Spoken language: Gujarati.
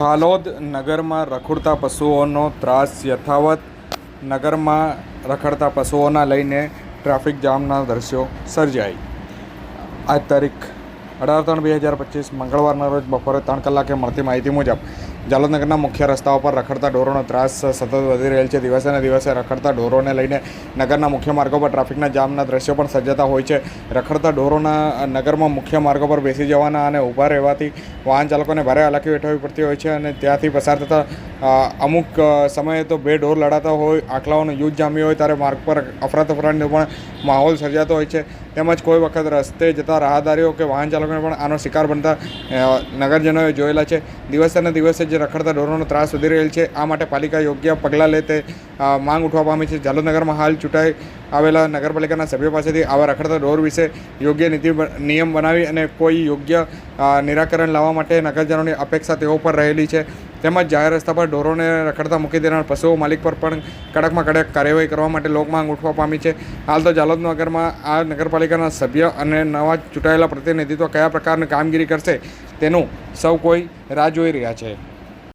હાલોદ નગરમાં રખડતા પશુઓનો ત્રાસ યથાવત. નગરમાં રખડતા પશુઓના લઈને ટ્રાફિક જામના દ્રશ્યો સર્જાઈ આજ તારીખ અઢાર ત્રણ બે હજાર પચીસ મંગળવારના રોજ બપોરે ત્રણ કલાકે મળતી માહિતી મુજબ જાલોદનગરના મુખ્ય રસ્તાઓ પર રખડતા ઢોરોનો ત્રાસ સતત વધી રહેલ છે. દિવસે ને દિવસે રખડતા ઢોરોને લઈને નગરના મુખ્ય માર્ગો પર ટ્રાફિકના જામના દ્રશ્યો પણ સર્જાતા હોય છે. રખડતા ઢોરોના નગરમાં મુખ્ય માર્ગો પર બેસી જવાના અને ઊભા રહેવાથી વાહન ચાલકોને ભારે હાલાકી વેઠવવી પડતી હોય છે અને ત્યાંથી પસાર થતા અમુક સમયે તો બે ઢોર લડાતા હોય, આખલાઓનું યુદ્ધ જામ્યું હોય ત્યારે માર્ગ પર અફરાતફરાનો પણ માહોલ સર્જાતો હોય છે. તેમજ કોઈ વખત રસ્તે જતા રાહદારીઓ કે વાહન ચાલકોને પણ આનો શિકાર બનતા નગરજનોએ જોયેલા છે. દિવસે ને દિવસે જે રખડતા ઢોરોનો ત્રાસ વધી રહેલ છે, આ માટે પાલિકા યોગ્ય પગલાં લે તે માંગ ઉઠવા પામી છે. જાલોદનગરમાં હાલ ચૂંટાઈ આવેલા નગરપાલિકાના સભ્યો પાસેથી આવા રખડતા ઢોર વિશે યોગ્ય નીતિ નિયમ બનાવી અને કોઈ યોગ્ય નિરાકરણ લાવવા માટે નગરજનોની અપેક્ષા તેઓ પર રહેલી છે. તેમજ જાહેર રસ્તા પર ઢોરોને રખડતા મૂકી દેનાર પશુઓ માલિક પર પણ કડકમાં કડક કાર્યવાહી કરવા માટે લોકમાંગ ઉઠવા પામી છે. હાલ તો જાલોદનગરમાં આ નગરપાલિકાના સભ્ય અને નવા ચૂંટાયેલા પ્રતિનિધિત્વ કયા પ્રકારની કામગીરી કરશે તેનું સૌ કોઈ રાહ જોઈ રહ્યા છે.